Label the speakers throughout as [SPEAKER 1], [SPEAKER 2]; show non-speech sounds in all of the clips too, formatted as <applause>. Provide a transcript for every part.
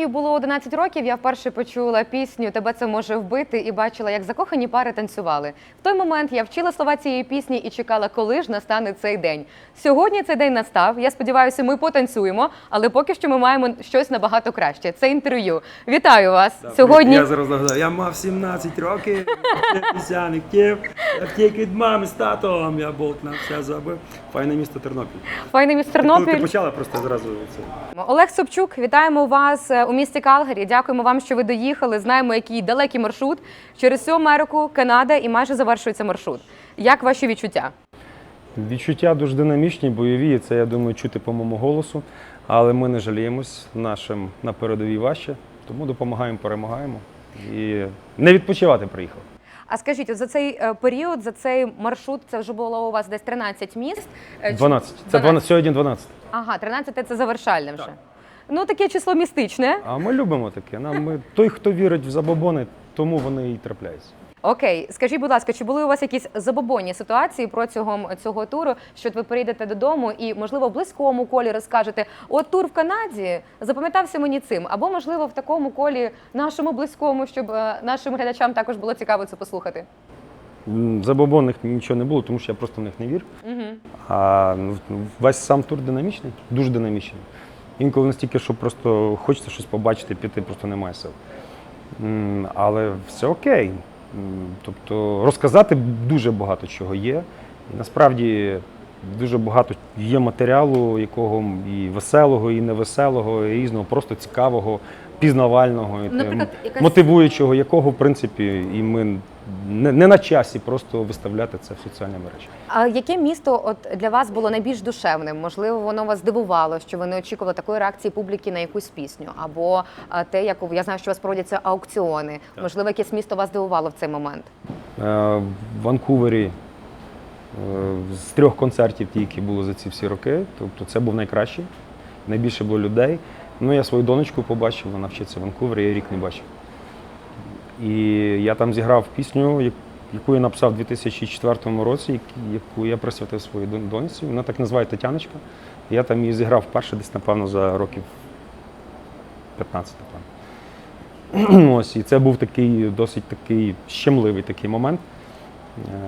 [SPEAKER 1] Мені було 11 років, я вперше почула пісню Тебе це може вбити і бачила, як закохані пари танцювали. В той момент я вчила слова цієї пісні і чекала, коли ж настане цей день. Сьогодні цей день настав. Я сподіваюся, ми потанцюємо, але поки що ми маємо щось набагато краще. Це інтерв'ю. Вітаю вас сьогодні.
[SPEAKER 2] Я зараз нагадаю, я мав 17 років, я втік від мами з татом, я болт на все забив. Файне місто Тернопіль.
[SPEAKER 1] Файне місто
[SPEAKER 2] Коли ти
[SPEAKER 1] Тернопіль.
[SPEAKER 2] почала, просто зразу це.
[SPEAKER 1] Олег Собчук, вітаємо вас е, у місті Калгарі. Дякуємо вам, що ви доїхали. Знаємо, який далекий маршрут через всю Америку, Канада і майже завершується маршрут. Як ваші відчуття?
[SPEAKER 3] Відчуття дуже динамічні, бойові, це я думаю чути по моєму голосу. Але ми не жаліємось нашим на передовій важче, тому допомагаємо, перемагаємо. І не відпочивати приїхав.
[SPEAKER 1] А скажіть, от за цей е, період, за цей маршрут, це вже було у вас десь 13 міст. Е, чи-
[SPEAKER 3] 12. Це 12, сьогодні 12.
[SPEAKER 1] Ага, 13 це завершальне вже. Ну таке число містичне.
[SPEAKER 3] А ми любимо таке. Нам ми той, хто вірить в забобони, тому вони і трапляються.
[SPEAKER 1] Окей, скажіть, будь ласка, чи були у вас якісь забобонні ситуації протягом цього туру, що от ви прийдете додому і, можливо, в близькому колі розкажете, от тур в Канаді запам'ятався мені цим, або можливо в такому колі нашому близькому, щоб е, нашим глядачам також було цікаво це послухати.
[SPEAKER 3] М, Забобонних нічого не було, тому що я просто в них не вір.
[SPEAKER 1] Угу.
[SPEAKER 3] А ну, весь сам тур динамічний, дуже динамічний. Інколи настільки, що просто хочеться щось побачити, піти просто немає сил. Але все окей. Тобто розказати дуже багато чого є. І насправді дуже багато є матеріалу, якого і веселого, і невеселого, і різного, просто цікавого, пізнавального,
[SPEAKER 1] Наприклад, якась-
[SPEAKER 3] мотивуючого, якого, в принципі, і ми не, не на часі просто виставляти це в соціальні мережі.
[SPEAKER 1] А яке місто от для вас було найбільш душевним? Можливо, воно вас здивувало, що ви не очікували такої реакції публіки на якусь пісню, або а, те, як у- я знаю, що у вас проводяться аукціони. Можливо, якесь місто вас здивувало в цей момент.
[SPEAKER 3] Е, в Ванкувері е, з трьох концертів, ті, які були за ці всі роки. Тобто це був найкращий, найбільше було людей. Ну, я свою донечку побачив, вона вчиться в Ванкувері, я рік не бачив. І я там зіграв пісню, яку я написав у 2004 році, яку я присвятив своїй дон- доньці. Вона так називає Тетяночка. Я там її зіграв вперше десь, напевно, за років 15, напевно. <clears throat> Ось, і це був такий досить такий щемливий такий момент.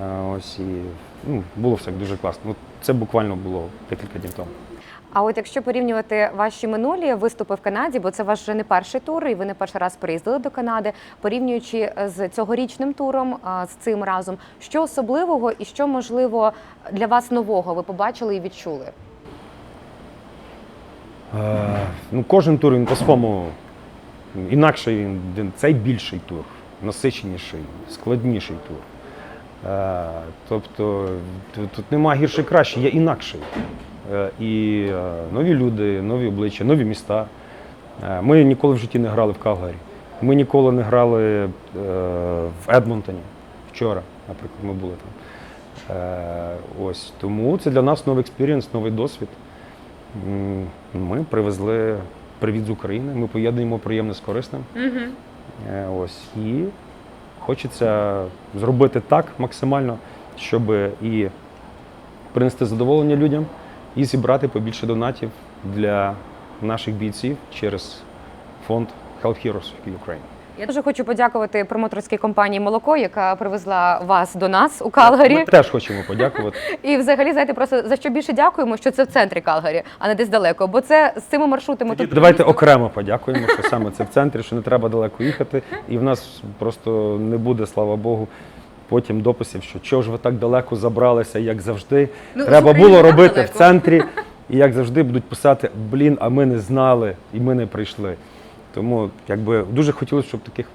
[SPEAKER 3] Е, Ось і ну, було все дуже класно. Це буквально було декілька днів тому.
[SPEAKER 1] А от якщо порівнювати ваші минулі виступи в Канаді, бо це ваш вже не перший тур, і ви не перший раз приїздили до Канади, порівнюючи з цьогорічним туром, з цим разом, що особливого і що можливо для вас нового ви побачили і відчули?
[SPEAKER 3] Е, ну, кожен тур він по-своєму інакший, він, цей більший тур, насиченіший, складніший тур. Е, тобто тут нема гірше краще, є інакший. Е, і е, нові люди, нові обличчя, нові міста. Е, ми ніколи в житті не грали в Калгарі. Ми ніколи не грали в Едмонтоні. Вчора, наприклад, ми були там. Ось тому це для нас новий експірієнс, новий досвід. Ми привезли привіт з України. Ми поєднуємо приємне з корисним. Е, Ось і хочеться зробити так максимально, щоб і принести задоволення людям, і зібрати побільше донатів для наших бійців через фонд Health Heroes Ukraine.
[SPEAKER 1] Я дуже хочу подякувати промоторській компанії Молоко, яка привезла вас до нас у Калгарі.
[SPEAKER 3] Ми теж хочемо подякувати. <laughs>
[SPEAKER 1] І взагалі, знаєте, просто за що більше дякуємо, що це в центрі Калгарі, а не десь далеко. Бо це з цими маршрутами тут
[SPEAKER 3] Давайте окремо подякуємо, що саме це в центрі, що не треба далеко їхати. І в нас просто не буде, слава Богу, потім дописів, що чого ж ви так далеко забралися, як завжди.
[SPEAKER 1] Ну,
[SPEAKER 3] треба було робити
[SPEAKER 1] далеко.
[SPEAKER 3] в центрі. І як завжди будуть писати, блін, а ми не знали і ми не прийшли. Тому якби дуже хотілося, щоб таких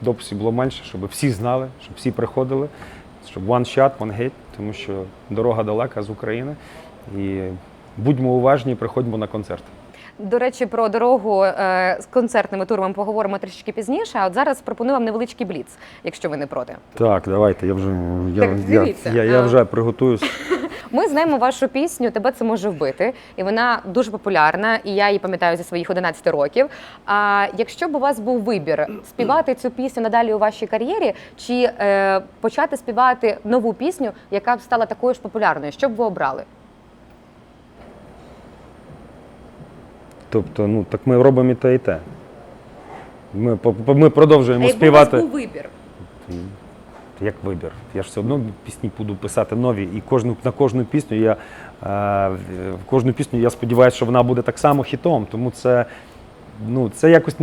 [SPEAKER 3] дописів було менше, щоб всі знали, щоб всі приходили, щоб one shot, one hit, тому що дорога далека з України. І будьмо уважні, приходьмо на концерти.
[SPEAKER 1] До речі, про дорогу е, з концертними турами поговоримо трішки пізніше. А от зараз пропоную вам невеличкий бліц, якщо ви не проти.
[SPEAKER 3] Так, давайте, я вже я,
[SPEAKER 1] Так,
[SPEAKER 3] я, я, я вже приготуюсь. <laughs>
[SPEAKER 1] Ми знаємо вашу пісню Тебе це може вбити, і вона дуже популярна, і я її пам'ятаю зі своїх 11 років. А якщо б у вас був вибір співати цю пісню надалі у вашій кар'єрі, чи е, почати співати нову пісню, яка б стала такою ж популярною, що б ви обрали?
[SPEAKER 3] Тобто, ну так ми робимо і те, і те. Ми, ми продовжуємо
[SPEAKER 1] а якби у вас був вибір?
[SPEAKER 3] Як вибір? Я ж все одно пісні буду писати нові, і кожну на кожну пісню я е, в кожну пісню я сподіваюся, що вона буде так само хітом. Тому це ну це якось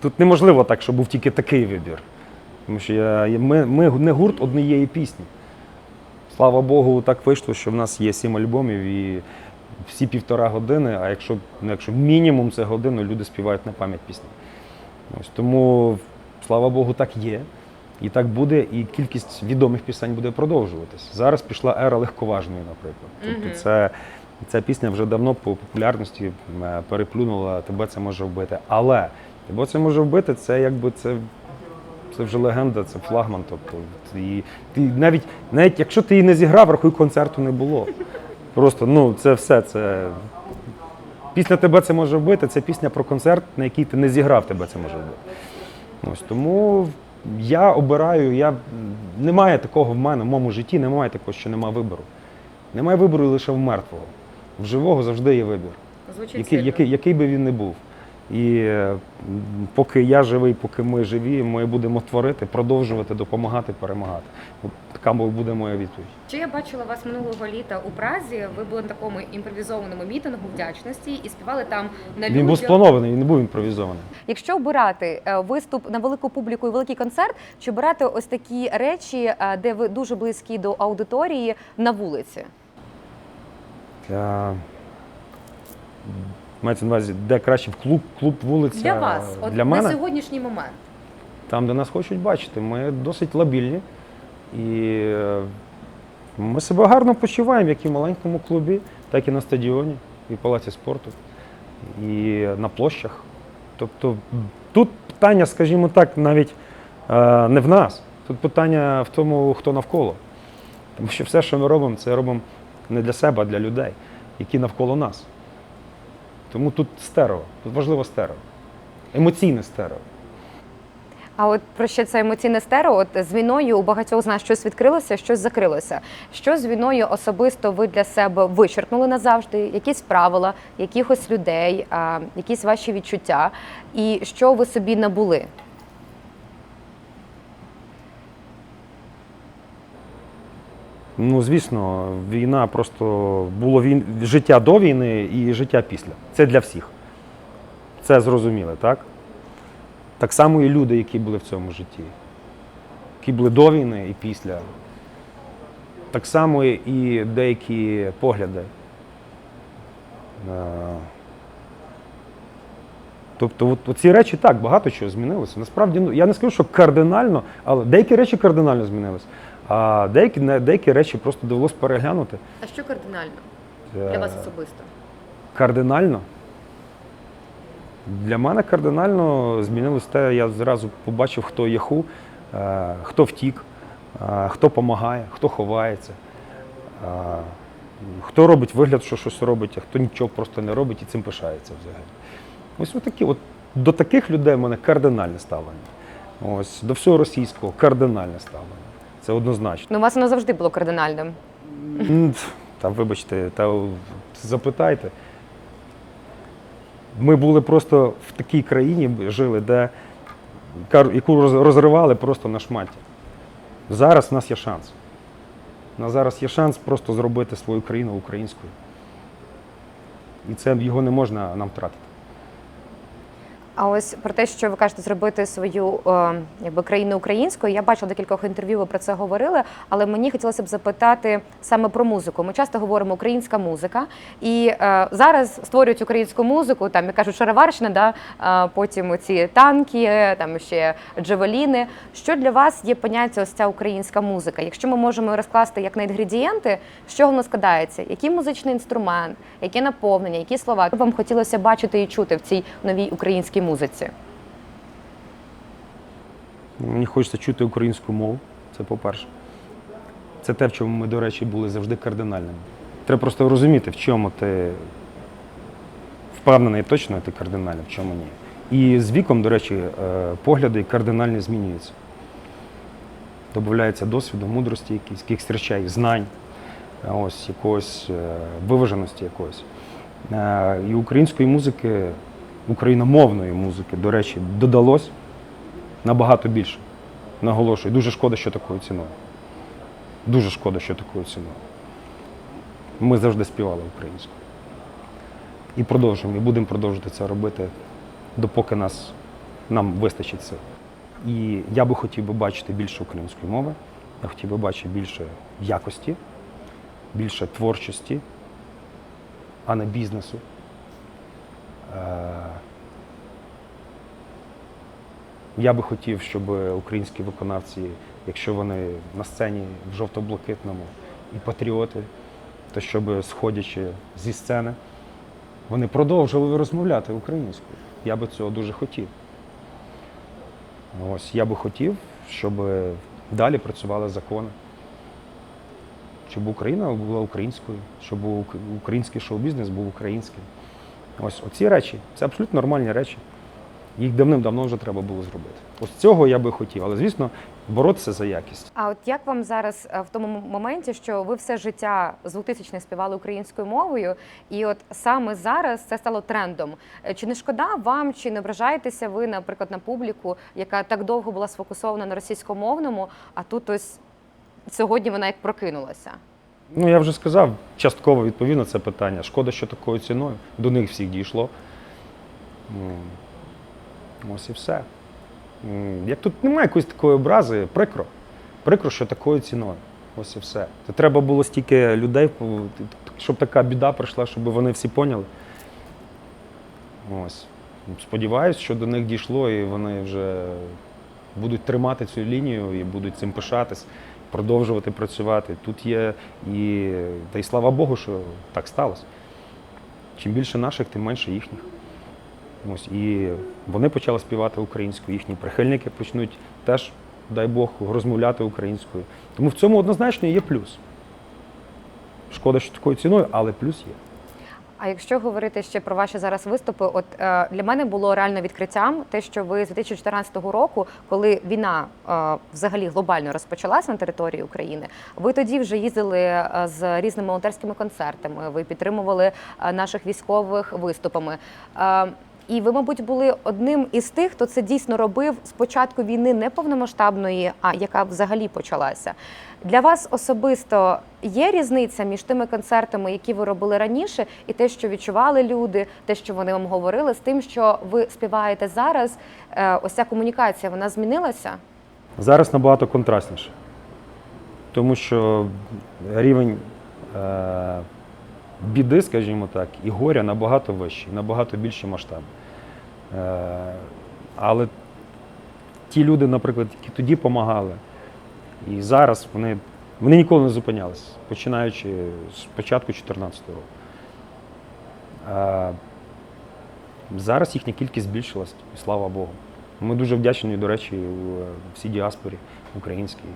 [SPEAKER 3] тут неможливо так, щоб був тільки такий вибір. Тому що я- ми, ми не гурт однієї пісні. Слава Богу, так вийшло, що в нас є сім альбомів і всі півтора години, а якщо, ну, якщо мінімум це годину, люди співають на пам'ять пісні. Ось тому, слава Богу, так є. І так буде, і кількість відомих пісень буде продовжуватись. Зараз пішла ера легковажної, наприклад. Тобто це, ця пісня вже давно по популярності переплюнула тебе це може вбити. Але тебе це може вбити, це якби це, це вже легенда, це флагман. Тобто, і ти навіть, навіть якщо ти її не зіграв, рахуй концерту не було. Просто ну це все. Це пісня тебе це може вбити. Це пісня про концерт, на який ти не зіграв, тебе це може вбити. Ось тому я обираю, я немає такого в мене, в моєму житті немає такого, що немає вибору. Немає вибору лише в мертвого. В живого завжди є вибір,
[SPEAKER 1] Звучить
[SPEAKER 3] який, який, який би він не був. І поки я живий, поки ми живі, ми будемо творити, продовжувати, допомагати, перемагати. Така буде моя відповідь.
[SPEAKER 1] Чи я бачила вас минулого літа у Празі? Ви були на такому імпровізованому мітингу вдячності і співали там на
[SPEAKER 3] Він був спланований, він не був імпровізований.
[SPEAKER 1] Якщо обирати е, виступ на велику публіку і великий концерт, чи обирати ось такі речі, е, де ви дуже близькі до аудиторії на вулиці?
[SPEAKER 3] Я... Мається на увазі, де краще в клуб, клуб вулиця.
[SPEAKER 1] Для вас, от
[SPEAKER 3] Для
[SPEAKER 1] на сьогоднішній момент.
[SPEAKER 3] там, де нас хочуть бачити. Ми досить лабільні. І е, ми себе гарно почуваємо, як і в маленькому клубі, так і на стадіоні, і в палаці спорту, і на площах. Тобто тут питання, скажімо так, навіть е, не в нас. Тут питання в тому, хто навколо. Тому що все, що ми робимо, це робимо не для себе, а для людей, які навколо нас. Тому тут стерео, тут важливо стерео. Емоційне стерео.
[SPEAKER 1] А от про ще це емоційне стерео? От з війною у багатьох з нас щось відкрилося, щось закрилося. Що з війною особисто ви для себе вичерпнули назавжди? Якісь правила, якихось людей, якісь ваші відчуття, і що ви собі набули?
[SPEAKER 3] Ну, звісно, війна просто було він... життя до війни і життя після. Це для всіх. Це зрозуміло, так? Так само і люди, які були в цьому житті, які були до війни і після. Так само і деякі погляди. Е, Тобто, от ці речі так, багато чого змінилося. Насправді, ну, я не скажу, що кардинально, але деякі речі кардинально змінилися. А деякі, деякі речі просто довелося переглянути.
[SPEAKER 1] А що кардинально
[SPEAKER 3] Е,
[SPEAKER 1] особисто?
[SPEAKER 3] Кардинально. Для мене кардинально змінилось те, я зразу побачив, хто є ху, е, хто втік, е, хто допомагає, хто ховається, хто робить вигляд, що щось робить, а хто нічого просто не робить і цим пишається взагалі. Ось отакі, от до таких людей в мене кардинальне ставлення. Ось до всього російського кардинальне ставлення. Це однозначно.
[SPEAKER 1] Ну, у вас воно завжди було кардинальним.
[SPEAKER 3] Та вибачте, та запитайте. Ми були просто в такій країні, жили, де яку розривали просто на шматі. Зараз в нас є шанс. У нас зараз є шанс просто зробити свою країну українською. І це його не можна нам втратити.
[SPEAKER 1] А ось про те, що ви кажете, зробити свою е, якби країну українською. Я бачила декількох інтерв'ю, ви про це говорили, але мені хотілося б запитати саме про музику. Ми часто говоримо українська музика, і е, зараз створюють українську музику, там як кажуть, шароварщина, да, е, потім ці танки, там ще джевеліни. Що для вас є поняття ось ця українська музика? Якщо ми можемо розкласти як на інгредієнти, з чого воно складається? Який музичний інструмент, яке наповнення, які слова вам хотілося бачити і чути в цій новій українській музиці?
[SPEAKER 3] Мені хочеться чути українську мову, це по-перше. Це те, в чому ми, до речі, були завжди кардинальними. Треба просто розуміти, в чому ти впевнений точно ти кардинальний, в чому ні. І з віком, до речі, е, погляди кардинально змінюються. Добавляється досвіду, мудрості, якісь, якихось речей, знань, е, ось якогось е, виваженості якоїсь. Е, І української музики, україномовної музики, до речі, додалось Набагато більше. Наголошую. Дуже шкода, що такою ціною. Дуже шкода, що такою ціною. Ми завжди співали українською. І продовжуємо, і будемо продовжувати це робити, допоки нас, нам вистачить сил. І я би хотів би бачити більше української мови, я хотів би бачити більше якості, більше творчості, а не бізнесу. Е, Я би хотів, щоб українські виконавці, якщо вони на сцені в жовто-блакитному і патріоти, то щоб, сходячи зі сцени, вони продовжували розмовляти українською. Я би цього дуже хотів. Ось я би хотів, щоб далі працювали закони, щоб Україна була українською, щоб український шоу-бізнес був українським. Ось оці речі це абсолютно нормальні речі. Їх давним-давно вже треба було зробити. Ось цього я би хотів, але звісно, боротися за якість.
[SPEAKER 1] А от як вам зараз е, в тому моменті, що ви все життя з 2000-х співали українською мовою, і от саме зараз це стало трендом? Е, Чи не шкода вам, чи не ображаєтеся ви, наприклад, на публіку, яка так довго була сфокусована на російськомовному, а тут ось сьогодні вона як прокинулася?
[SPEAKER 3] Ну, я вже сказав, частково відповів на це питання. Шкода, що такою ціною. До них всіх дійшло. Ось і все. Як тут немає якоїсь такої образи, прикро. Прикро, що такою ціною. Ось і все. Це треба було стільки людей, щоб така біда прийшла, щоб вони всі поняли. Ось. Сподіваюсь, що до них дійшло, і вони вже будуть тримати цю лінію і будуть цим пишатись, продовжувати працювати. Тут є і та й слава Богу, що так сталося. Чим більше наших, тим менше їхніх. Ось, і вони почали співати українською, їхні прихильники почнуть теж, дай Бог, розмовляти українською. Тому в цьому однозначно є плюс. Шкода, що такою ціною, але плюс є.
[SPEAKER 1] А якщо говорити ще про ваші зараз виступи, от е, для мене було реально відкриттям те, що ви з 2014 року, коли війна е, взагалі глобально розпочалася на території України, ви тоді вже їздили е, з різними волонтерськими концертами, ви підтримували е, наших військових виступами. Е, і ви, мабуть, були одним із тих, хто це дійсно робив з початку війни не повномасштабної, а яка взагалі почалася. Для вас особисто є різниця між тими концертами, які ви робили раніше, і те, що відчували люди, те, що вони вам говорили, з тим, що ви співаєте зараз. Е, Ось ця комунікація вона змінилася?
[SPEAKER 3] Зараз набагато контрастніше, тому що рівень е, біди, скажімо так, і горя набагато вищий, набагато більші масштаби. Е, але ті люди, наприклад, які тоді допомагали, і зараз вони, вони ніколи не зупинялися, починаючи з початку 2014 року. Е, зараз їхня кількість збільшилась, і слава Богу. Ми дуже вдячні, до речі, е, всій діаспорі українській,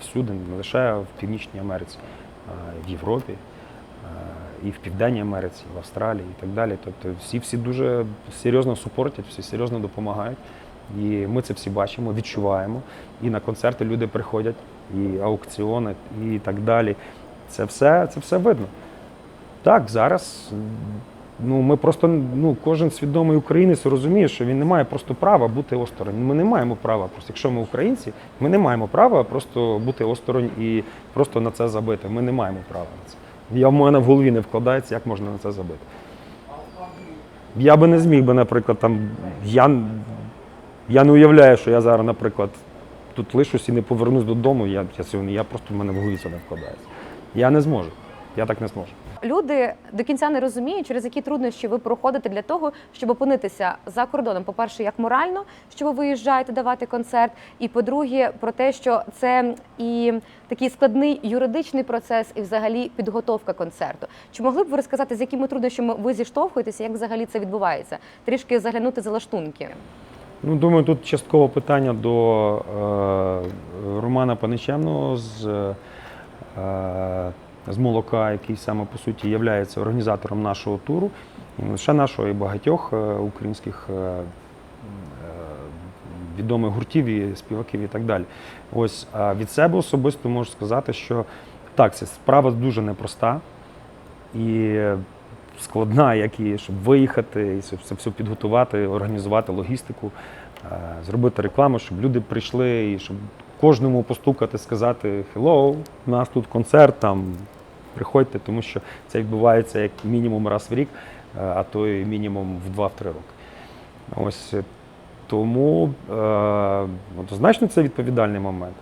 [SPEAKER 3] всюди, не лише в Північній Америці, а в Європі, і в Південній Америці, і в Австралії і так далі. Тобто всі всі дуже серйозно супортять, всі серйозно допомагають. І ми це всі бачимо, відчуваємо. І на концерти люди приходять, і аукціони, і так далі. Це все, це все видно. Так, зараз ну, ми просто, ну, кожен свідомий українець розуміє, що він не має просто права бути осторонь. Ми не маємо права, просто якщо ми українці, ми не маємо права просто бути осторонь і просто на це забити. Ми не маємо права на це. Я в мене в голові не вкладається, як можна на це забити. Я би не зміг би, наприклад, там. Я, я не уявляю, що я зараз, наприклад, тут лишусь і не повернусь додому. Я, я, я просто в мене в голові це не вкладається. Я не зможу. Я так не зможу.
[SPEAKER 1] Люди до кінця не розуміють, через які труднощі ви проходите для того, щоб опинитися за кордоном. По-перше, як морально, що ви виїжджаєте давати концерт, і по-друге, про те, що це і такий складний юридичний процес, і взагалі підготовка концерту. Чи могли б ви розказати, з якими труднощами ви зіштовхуєтеся, як взагалі це відбувається? Трішки заглянути за лаштунки.
[SPEAKER 3] Ну, думаю, тут частково питання до е, Романа Паничемного з, е, з молока, який саме по суті є організатором нашого туру, і не лише нашого, і багатьох е, українських е, е, відомих гуртів і співаків і так далі. Ось від себе особисто можу сказати, що так, ця справа дуже непроста і складна, як і щоб виїхати, і це все підготувати, організувати логістику. зробити рекламу, щоб люди прийшли і щоб кожному постукати, сказати «Hello, у нас тут концерт, там приходьте, тому що це відбувається як мінімум раз в рік, е, а то і мінімум в 2-3 роки. Ось е, тому е, однозначно це відповідальний момент.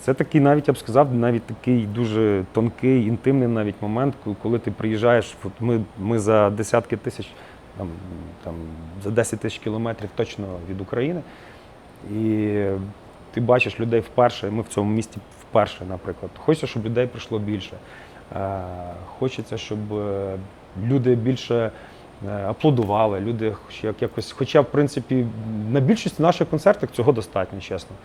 [SPEAKER 3] Це такий, навіть я б сказав, навіть такий дуже тонкий, інтимний навіть момент, коли ти приїжджаєш. От ми, ми за десятки тисяч, там, там, за 10 тисяч кілометрів точно від України. І ти бачиш людей вперше. Ми в цьому місті вперше, наприклад. Хочеться, щоб людей прийшло більше. Е, Хочеться, щоб е, люди більше е, аплодували, люди як- якось, хоча, в принципі, на більшості наших концертів цього достатньо, чесно.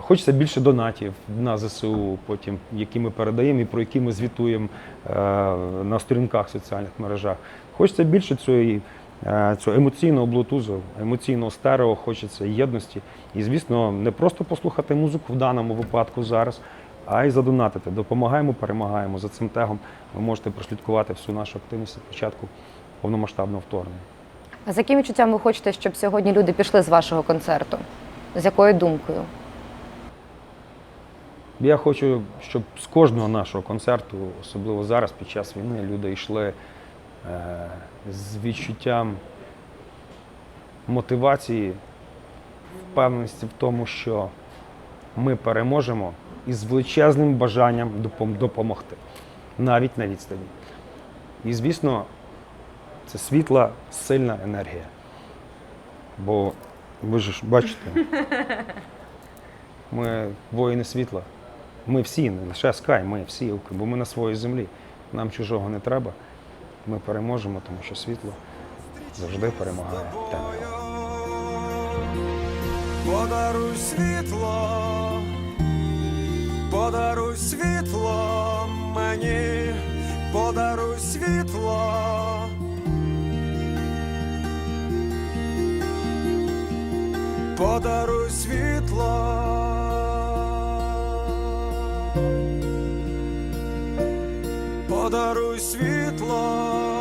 [SPEAKER 3] Хочеться більше донатів на ЗСУ, потім, які ми передаємо і про які ми звітуємо на сторінках в соціальних мережах. Хочеться більше цієї, цього емоційного блутузу, емоційного стерео, хочеться єдності. І, звісно, не просто послухати музику в даному випадку зараз, а й задонатити. Допомагаємо, перемагаємо. За цим тегом ви можете прослідкувати всю нашу активність від початку повномасштабного вторгнення.
[SPEAKER 1] А з яким відчуттям ви хочете, щоб сьогодні люди пішли з вашого концерту? З якою думкою?
[SPEAKER 3] Я хочу, щоб з кожного нашого концерту, особливо зараз, під час війни, люди йшли е, з відчуттям мотивації, впевненості в тому, що ми переможемо і з величезним бажанням допомогти, навіть на відстані. І, звісно, це світла, сильна енергія. Бо ви ж бачите, ми воїни світла. Ми всі, не лише Скай, ми всі, бо ми на своїй землі. Нам чужого не треба. Ми переможемо, тому що світло завжди перемагає.
[SPEAKER 4] Подаруй світло, подаруй світло мені, подаруй світло. Подаруй світло. Подаруй світло